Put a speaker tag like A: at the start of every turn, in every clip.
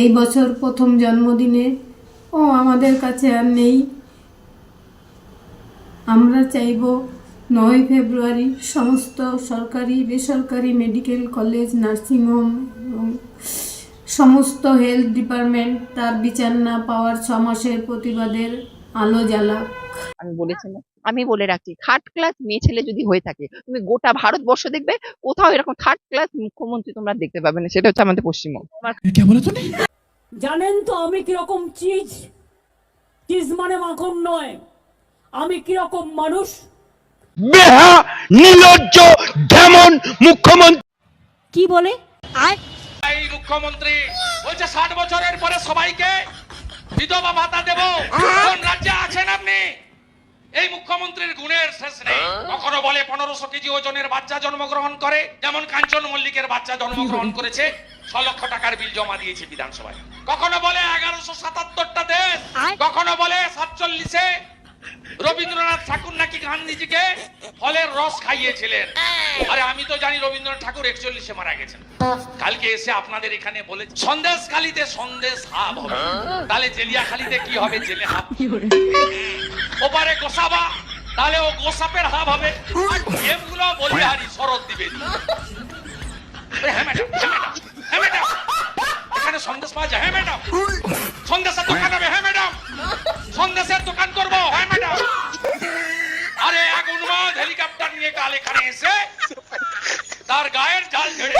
A: এই বছর প্রথম জন্মদিনে। ও, আমাদের কাছে আর নেই। আমরা চাইব নয় ফেব্রুয়ারি সমস্ত সরকারি, বেসরকারি মেডিকেল কলেজ নার্সিংহোম এবং সমস্ত হেলথ ডিপার্টমেন্ট তার বিচার না পাওয়ার ছ মাসের প্রতিবাদের আলো জ্বালাক।
B: আমি বলেছিলাম আমি বলে রাখছি থার্ড ক্লাস মেয়ে ছেলে যদি হয়ে থাকে তুমি গোটা ভারতবর্ষ দেখবে কোথাও এরকম থার্ড ক্লাস মুখ্যমন্ত্রী তোমরা দেখতে পাবে না সেটা হচ্ছে আমাদের পশ্চিমবঙ্গ।
C: জানেন তো আমি কীরকম চিজ চিজ মানে মাখন নয়। আমি কীরকম মানুষ।
D: বেহা নিলজ্জ যেমন মুখ্যমন্ত্রী।
C: কি বলে?
E: আয়। মুখ্যমন্ত্রী বলছে ষাট বছরের পরে সবাইকে বিধবা ভাতা দেব। কোন রাজ্যে আছেন আপনি? এই মুখ্যমন্ত্রীর গুণের শেষ নেই। কখনো বলে পনেরোশো কেজি ওজনের বাচ্চা জন্মগ্রহণ করে যেমন কাঞ্চন মল্লিকের বাচ্চা জন্মগ্রহণ করেছে ছ লক্ষ টাকার বিল জমা দিয়েছে বিধানসভায়। কখনো বলে এগারোশো সাতাত্তরটা দেশ কখনো বলে সাতচল্লিশে রবীন্দ্রনাথ ঠাকুর নাকি গান্ধীজিকে ফলের রস খাইয়েছিলেন। আরে আমি তো জানি রবীন্দ্রনাথ ঠাকুর একচল্লিশে মারা গেছেন। কালকে এসে আপনাদের এখানে বলে সন্দেশ খালিতে সন্দেশ হাব হবে। তাহলে জেলিয়া খালিতে কি হবে? জেলে হাব। ওপারে গোসাবা তাহলে ও গোসাপের হাব হবে। আর এমগুলো বলবে হারি শরৎ দিবে হ্যাঁ ম্যাডাম হ্যাঁ ম্যাডাম হ্যাঁ ম্যাডাম। এখানে সন্দেশ পাওয়া যায়। হ্যাঁ ম্যাডাম। সন্দেশের দোকান হবে। হ্যাঁ ম্যাডাম। সন্দেশের দোকান করব। হ্যাঁ ম্যাডাম। আরে এক উন্মাদ হেলিকপ্টার নিয়ে কাল এখানে এসে তার গায়ের জাল ঝেড়ে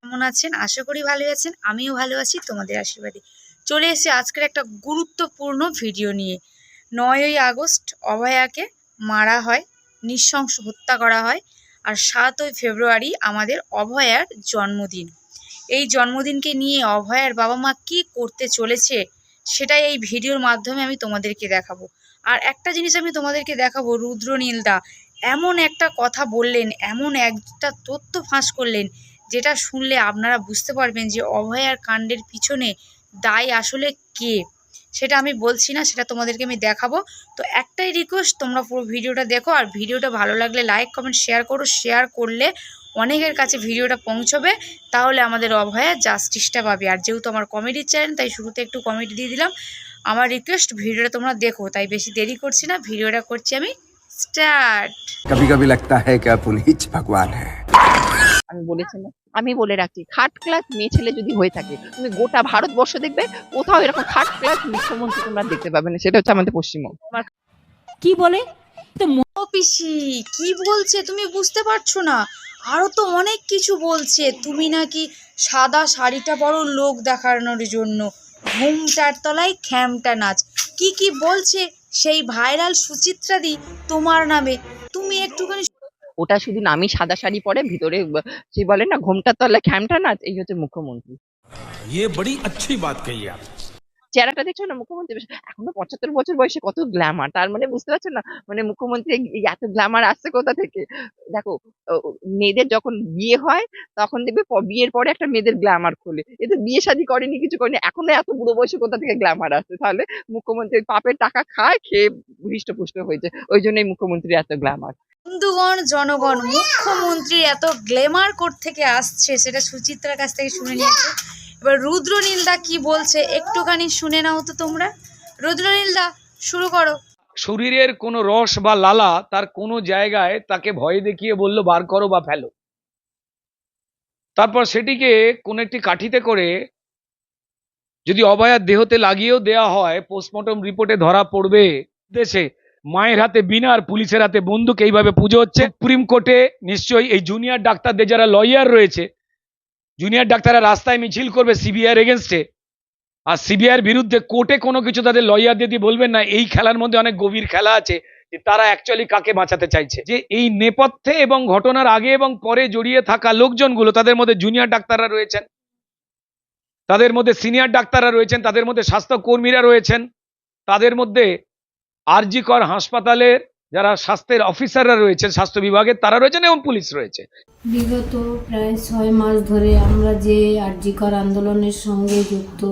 F: কেমন আছেন? আশা করি ভালো আছেন। আমিও ভালো আছি তোমাদের আশীর্বাদে। চলে এসে আজকের একটা গুরুত্বপূর্ণ ভিডিও নিয়ে। নয়ই আগস্ট অভয়াকে মারা হয় নৃশংস হত্যা করা হয় আর সাতই ফেব্রুয়ারি আমাদের অভয়ার জন্মদিন। এই জন্মদিনকে নিয়ে অভয়ার বাবা মা কী করতে চলেছে, সেটাই এই ভিডিওর মাধ্যমে আমি তোমাদেরকে দেখাবো। আর একটা জিনিস আমি তোমাদেরকে দেখাবো রুদ্রনীলদা এমন একটা কথা বললেন, এমন একটা তথ্য ফাঁস করলেন, যেটা শুনলে আপনারা বুঝতে পারবেন যে অভয়ার কাণ্ডের পিছনে দায় আসলে কে। সেটা আমি বলছি না, সেটা তোমাদেরকে আমি দেখাবো। তো একটাই রিকোয়েস্ট তোমরা পুরো ভিডিওটা দেখো, আর ভিডিওটা ভালো লাগলে লাইক কমেন্ট শেয়ার করো। শেয়ার করলে অনেকের কাছে ভিডিওটা পৌঁছবে তাহলে আমাদের অভয়া জাস্টিসটা পাবে। আর যেহেতু আমার কমেডি চ্যানেল তাই শুরুতে একটু কমেডি দিয়ে দিলাম। আমার রিকোয়েস্ট ভিডিওটা তোমরা দেখো তাই বেশি দেরি করছি না। ভিডিওটা করছি আমি স্টার্ট
G: কবি কবি লাগতা হ্যাঁ কে হিচ ভগবান
B: আমি বলেছিলাম আমি বলে রাখি খাট ক্লাস মেয়ে ছেলে যদি হয়ে থাকে তুমি গোটা ভারতবর্ষ দেখবে কোথাও এরকম খাট ক্লাস মুখ্যমন্ত্রী তোমরা দেখতে পাবে না সেটা হচ্ছে আমাদের পশ্চিমবঙ্গ।
C: কি বলে? তো
F: পিসি কি বলছে তুমি বুঝতে পারছো না আরও তো অনেক কিছু বলছে তুমি নাকি সাদা শাড়িটা বড় লোক দেখানোর জন্য ঘুমটার তলায় খ্যামটা নাচ কি কি বলছে সেই ভাইরাল সুচিত্রাদি তোমার নামে তুমি একটুখানি
B: ওটা শুধু নামই সাদা শাড়ি পরে ভিতরে ব- সে বলে না ঘোমটার তলা খ্যামটা নাচ এই হচ্ছে মুখ্যমন্ত্রী
H: ये बड़ी अच्छी बात कही आप
B: চেহারাটা দেখছ না মুখ্যমন্ত্রী এখনও পঁচাত্তর বছর বয়সে কত গ্ল্যামার তার মানে বুঝতে পারছ না? মানে মুখ্যমন্ত্রী এত গ্ল্যামার আসছে কোথা থেকে? দেখো মেয়েদের যখন বিয়ে হয়, তখন দেখবে বিয়ের পরে একটা মেয়েদের গ্ল্যামার খোলে। এ তো বিয়ে শাদী করেনি, কিছু করেনি, এখনও এত বুড়ো বয়সে কোথা থেকে গ্ল্যামার আসছে? তাহলে মুখ্যমন্ত্রী পাপের টাকা খায়, খেয়ে হৃষ্টপুষ্ট হয়েছে ওই জন্যই মুখ্যমন্ত্রী এত গ্ল্যামার
F: বন্ধুগণ, জনগণ, মুখ্যমন্ত্রী এত গ্লেমার কোর্ট থেকে আসছে, সেটা সুচিত্রার কাছ থেকে শুনে নিয়েছে। রুদ্রনীলদা কি বলছে একটুখানি শুনে নাও তো তোমরা। রুদ্রনীলদা, শুরু করো।
I: শরীরের কোনো রস বা লালা তার কোনো জায়গায় তাকে ভয় দেখিয়ে বলল, বার করো বা ফেলো। তারপর সেটিকে কোন একটি কাঠিতে করে যদি অভয়ার দেহতে লাগিয়েও দেয়া হয়, পোস্টমর্টম রিপোর্টে ধরা পড়বে দেশে। মায়ের হাতে বিনা আর পুলিশের হাতে বন্দুক, এইভাবে পুজো হচ্ছে। সুপ্রিম কোর্টে নিশ্চয়ই এই জুনিয়র ডাক্তারদের যারা লয়ার রয়েছে জুনিয়র ডাক্তাররা রাস্তায় মিছিল করবে সিবিআইয়ের এগেনস্টে আর সিবিআইয়ের বিরুদ্ধে কোর্টে কোনো কিছু তাদের লয়ারদের দিয়ে বলবেন না, এই খেলার মধ্যে অনেক গভীর খেলা আছে, যে তারা অ্যাকচুয়ালি কাকে বাঁচাতে চাইছে। যে এই নেপথ্যে এবং ঘটনার আগে এবং পরে জড়িয়ে থাকা লোকজনগুলো, তাদের মধ্যে জুনিয়র ডাক্তাররা রয়েছেন, তাদের মধ্যে সিনিয়র ডাক্তাররা রয়েছেন, তাদের মধ্যে স্বাস্থ্যকর্মীরা রয়েছেন, তাদের মধ্যে আরজিকর হাসপাতালের যারা স্বাস্থ্যের অফিসাররা রয়েছেন, স্বাস্থ্য বিভাগের, তারা রয়েছেন এবং পুলিশ রয়েছে।
A: বিগত প্রায় ছয় মাস ধরে আমরা যে আর্যিকর আন্দোলনের সঙ্গে যুক্ত,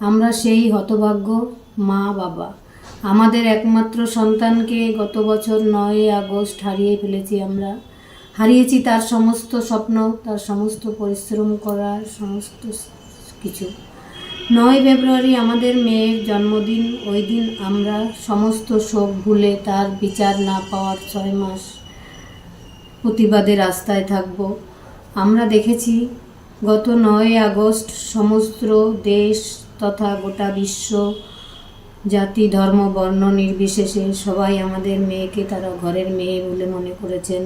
A: আমরা সেই হতভাগ্য মা, বাবা। আমাদের একমাত্র সন্তানকে গত বছর নয় আগস্ট হারিয়ে ফেলেছি আমরা। হারিয়েছি তার সমস্ত স্বপ্ন, তার সমস্ত পরিশ্রম করার সমস্ত কিছু। নয় ফেব্রুয়ারি আমাদের মেয়ের জন্মদিন। ওই দিন আমরা সমস্ত শোক ভুলে তার বিচার না পাওয়ার ছয় মাস প্রতিবাদে রাস্তায় থাকব। আমরা দেখেছি গত নয় আগস্ট সমস্ত দেশ তথা গোটা বিশ্ব, জাতি, ধর্ম, বর্ণ নির্বিশেষে সবাই আমাদের মেয়েকে তারা ঘরের মেয়ে বলে মনে করেছেন।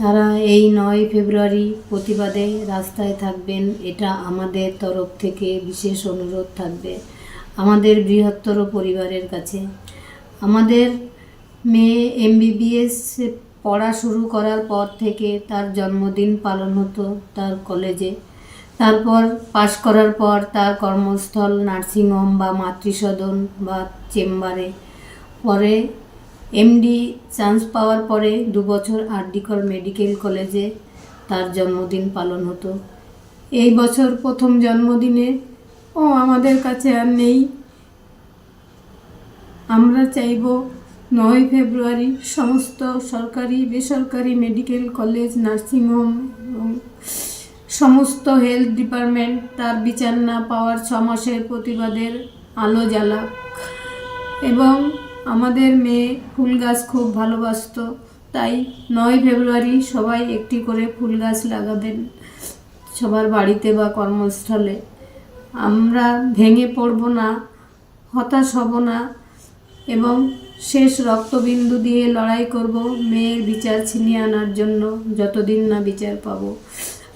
A: তারা এই নয় ফেব্রুয়ারি প্রতিবাদে রাস্তায় থাকবেন, এটা আমাদের তরফ থেকে বিশেষ অনুরোধ থাকবে আমাদের বৃহত্তর পরিবারের কাছে। আমাদের মেয়ে এমবিবিএস পড়া শুরু করার পর থেকে তার জন্মদিন পালন হতো তার কলেজে। তারপর পাশ করার পর তার কর্মস্থল নার্সিংহোম বা মাতৃসদন বা চেম্বারে। পরে এমডি চান্স পাওয়ার পরে দু বছর আরডিকর মেডিকেল কলেজে তার জন্মদিন পালন হতো। এই বছর প্রথম জন্মদিনে, ও আমাদের কাছে আর নেই। আমরা চাইব নয় ফেব্রুয়ারি সমস্ত সরকারি, বেসরকারি মেডিকেল কলেজ নার্সিংহোম এবং সমস্ত হেলথ ডিপার্টমেন্ট তার বিচার না পাওয়ার ছ মাসের প্রতিবাদের আলো জ্বালাক এবং আমাদের মেয়ে ফুল গাছ খুব ভালোবাসতো, তাই নয় ফেব্রুয়ারি সবাই একটি করে ফুল গাছ লাগাবেন সবার বাড়িতে বা কর্মস্থলে। আমরা ভেঙে পড়ব না, হতাশ হব না এবং শেষ রক্তবিন্দু দিয়ে লড়াই করব মেয়ের বিচার ছিনিয়ে আনার জন্য যতদিন না বিচার পাব।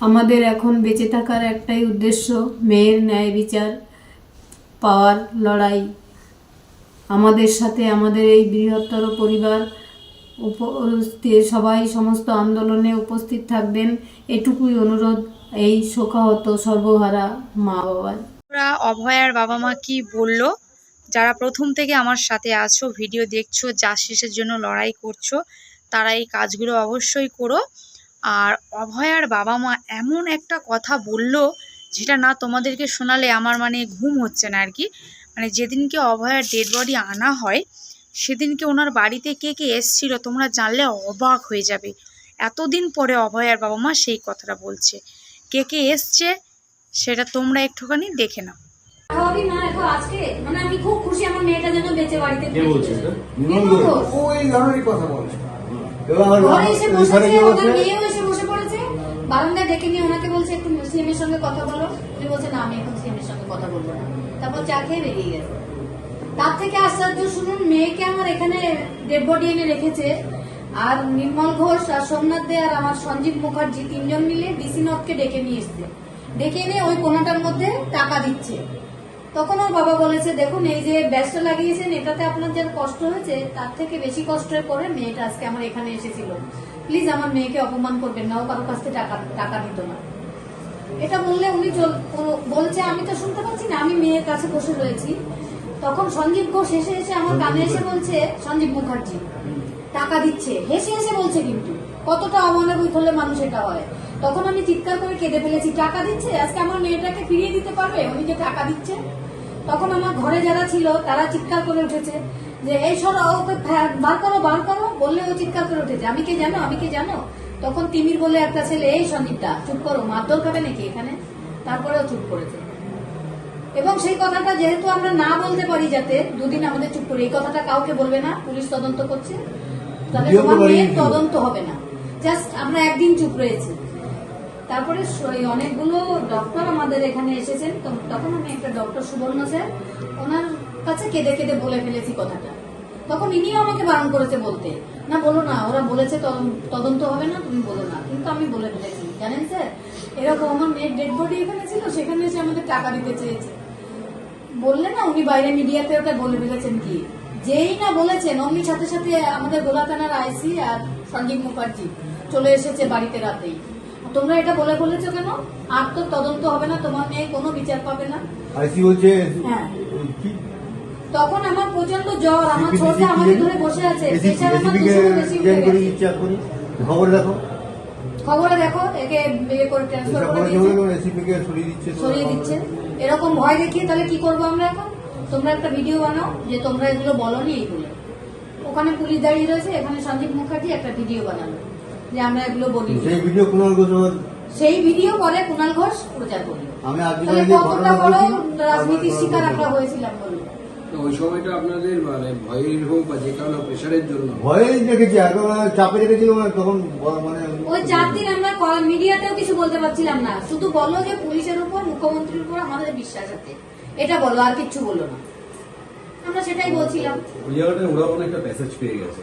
A: আমাদের এখন বেঁচে থাকার একটাই উদ্দেশ্য মেয়ের ন্যায় বিচার পাওয়ার লড়াই। আমাদের সাথে আমাদের এই বৃহত্তর পরিবার সবাই সমস্ত আন্দোলনে উপস্থিত থাকবেন। এটুকুই অনুরোধ, এই শোকাহত সর্বহারা মা বাবার।
F: অভয়ার বাবা মা কি বলল? যারা প্রথম থেকে আমার সাথে আছো, ভিডিও দেখছ জাস্টিসের জন্য লড়াই করছ, তারা এই কাজগুলো অবশ্যই করো। আর অভয়ার বাবা মা এমন একটা কথা বলল, যেটা না তোমাদেরকে শোনালে আমার মানে ঘুম হচ্ছে না আর কি। মানে যেদিনকে অভয়ার ডেড বডি আনা হয় সেদিনকে ওনার বাড়িতে কে কে এসছিল তোমরা জানলে অবাক হয়ে যাবে। এতদিন পরে অভয়ার বাবা মা সেই কথাটা বলছে। কে কে এসছে সেটা তোমরা একটুখানি দেখে নাও।
J: মানে আমি খুব খুশি আমার মেয়েটা যেন বেঁচে বাড়িতে ফিরছে। বিমল ঘোষ।
K: ওই কথা বলে।
J: বারান্দায় ডেকে নিয়ে ওনাকে বলছে, একটু সিএমের সঙ্গে কথা বলো। উনি বলছে, না, আমি এখন সিএমের সঙ্গে কথা বলব না। তারপর চা খেয়ে বেরিয়ে গেছে। তার থেকে আশ্চর্য শুনুন, মেয়েকে আমার এখানে ডেড বডি এনে রেখেছে। আর নির্মল ঘোষ আর সোমনাথ দে আর আমার সঞ্জীব মুখার্জি তিনজন মিলে ডিসি নথকে ডেকে নিয়ে এসছে। ডেকে এনে ওই কোনাটার মধ্যে টাকা দিচ্ছে। তখন ওর বাবা বলেছে, দেখুন, এই যে ব্যাসটা লাগিয়েছেন, এটাতে আপনার যার কষ্ট হয়েছে, তার থেকে বেশি কষ্টের পরে মেয়েটা আজকে আমার এখানে এসেছিল। প্লিজ আমার মেয়েকে অপমান করবেন না, ও কারও কাছ থেকে টাকা টাকা নিত না। এটা বললে উনি বলছে, আমি তো শুনতে পাচ্ছি না, আমি মেয়ের কাছে বসে রয়েছি। তখন সঞ্জীব ঘোষ হেসে এসে আমার কানে এসে বলছে সঞ্জীব মুখার্জি, টাকা দিচ্ছে। হেসে হেসে বলছে কিন্তু, কতটা অমানবিক হলে মানুষ এটা হয়। তখন আমি চিৎকার করে কেঁদে ফেলেছি, টাকা দিচ্ছে? আজকে আমার মেয়েটাকে ফিরিয়ে দিতে পারবে? উনি যে টাকা দিচ্ছে? তখন আমার ঘরে যারা ছিল, তারা চিৎকার করে উঠেছে। যে এই সর ওকে বার করো বার করো। বললে ও চিৎকার করে উঠেছে আমি কে জানো আমি কে জানো? তখন তিমির বলে একটা ছেলে এই সন্দীপটা চুপ করো মারধর খাবে নাকি এখানে? তারপরেও চুপ করেছে। এবং সেই কথাটা যেহেতু আমরা না বলতে পারি যাতে দুদিন আমাদের চুপ করি এই কথাটা কাউকে বলবে না পুলিশ তদন্ত করছে। তাহলে তোমার মেয়ের তদন্ত হবে না। জাস্ট আমরা একদিন চুপ রয়েছি। তারপরে অনেকগুলো ডক্টর আমাদের এখানে এসেছেন। তখন আমি একটা ডক্টর সুবর্ণ স্যার ওনার কাছে কেঁদে কেঁদে বলে ফেলেছি কথাটা। তখন ইনিও আমাকে বারণ করেছে বলতে। না বলো না ওরা বলেছে তদন- তদন্ত হবে না তুমি বলো না। কিন্তু আমি বলে ফেলেছি জানেন স্যার? এরকম আমার মেয়ের ডেড বডি এখানে ছিল সেখানে এসে আমাদের টাকা দিতে চেয়েছে। বললে না উনি বাইরে মিডিয়াতে ওটা বলে ফেলেছেন কি? যেই না বলেছেন অমনি সাথে সাথে আমাদের গোলা থানার আইসি আর সঞ্জীব মুখার্জি চলে এসেছে বাড়িতে রাতেই। তোমরা এটা বলে বলেছ কেন? আর তো তদন্ত হবে না তোমার মেয়ে কোনো বিচার পাবে না।
K: আইসি বলছে
J: হ্যাঁ। তখন আমার প্রচণ্ড জ্বর আমার ছোটটা আমাকে ধরে বসে আছে প্রেশার আমার
K: এসিপি
J: বেশি উঠে গেছে।
K: খবর দেখো?
J: খবরে দেখো একে বিয়ে করে ট্রান্সফার করে
K: করে দিচ্ছে
J: সরিয়ে দিচ্ছে। এরকম ভয় দেখিয়ে তাহলে কি করব আমরা এখন? তোমরা একটা ভিডিও বানাও যে তোমরা এগুলো বলনি এইগুলো ওখানে পুলিশ দাঁড়িয়ে রয়েছে এখানে সঞ্জীব মুখার্জি একটা ভিডিও বানালো যে আমরা এগুলো বলি।
K: সেই ভিডিও কুণাল ঘোষ
J: সেই ভিডিও পরে কুণাল ঘোষ প্রচার করল।
K: আমি আজকে
J: কতটা বড় রাজনীতির শিকার আমরা হয়েছিলাম বলুন
G: ওই সময়টা আপনাদের মানে ভয়ের হোক বা যে কারণে প্রেশারের জন্য
K: ভয়েই রেখেছি একদম চাপে রেখেছিল তখন মানে
J: ওই চার দিন আমরা মিডিয়াতেও কিছু বলতে পারছিলাম না। শুধু বলো যে পুলিশের উপর মুখ্যমন্ত্রীর উপর আমাদের বিশ্বাস আছে। এটা বলো আর কিচ্ছু বলো না। আমরা সেটাই বলছিলাম।
L: ওই জায়গাটায় ওরা অনেকটা মেসেজ পেয়ে গেছে।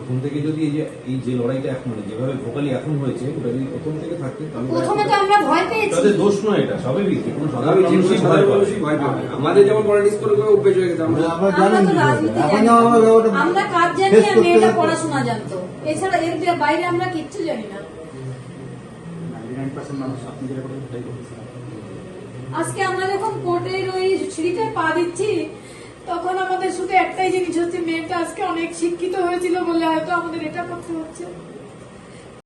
L: প্রথম থেকে যদি এই যে এই যে লড়াইটা এখন মানে যেভাবে ভোকালি এখন হয়েছে ওটা যদি প্রথম থেকে থাকতে
J: প্রথমে তো আমরা ভয় পেয়েছি।
L: তাদের দোষ নয় এটা স্বাভাবিক যে কোনো সাধারণ মানুষই ভয় পায়।
G: আমাদের যেমন পলিটিক্স করে করে অভ্যেস হয়ে গেছে আমরা
K: আমরা এখন আমরা
J: আমরা কাজ জানি আর মেয়েটা পড়াশোনা জানতো। এছাড়া এর বাইরে আমরা কিচ্ছু জানি না। আজকে আমরা যখন কোর্টের ওই সিঁড়িতে পা দিচ্ছি তখন আমাদের শুধু একটাই জিনিস হচ্ছে, মেয়েটা আজকে অনেক শিক্ষিত হয়েছিল বলে হয়তো আমাদের এটা করতে হচ্ছে।